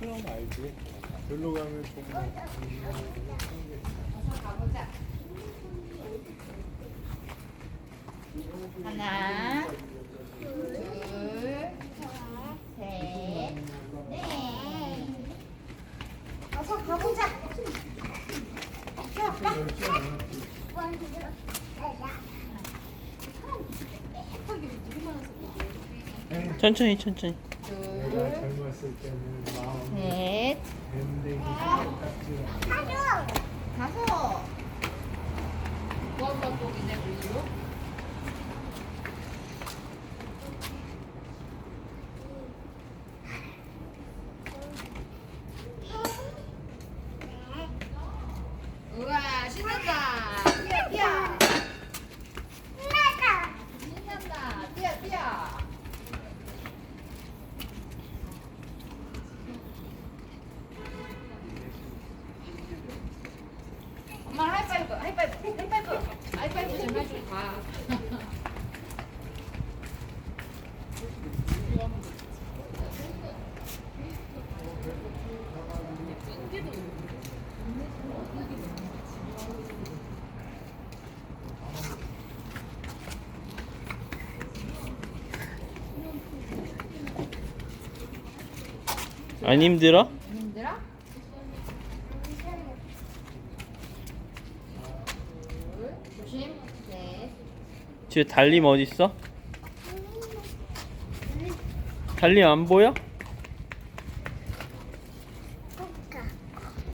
그럼 알지. 별로 가면 좀. 가보자. 하나, 둘, 셋, 넷. 어서 가보자. 자, 가. 천천히 천천히 내가 넷, 밴댕이 딱 다섯. 우와 신난다 엄마 하이파이브 하이파이브 하이파이브 하이파이브 좀 해주고 가 안 힘들어? 힘들어? 둘, 조심 넷 뒤에 달림 어딨어? 달림 안 보여?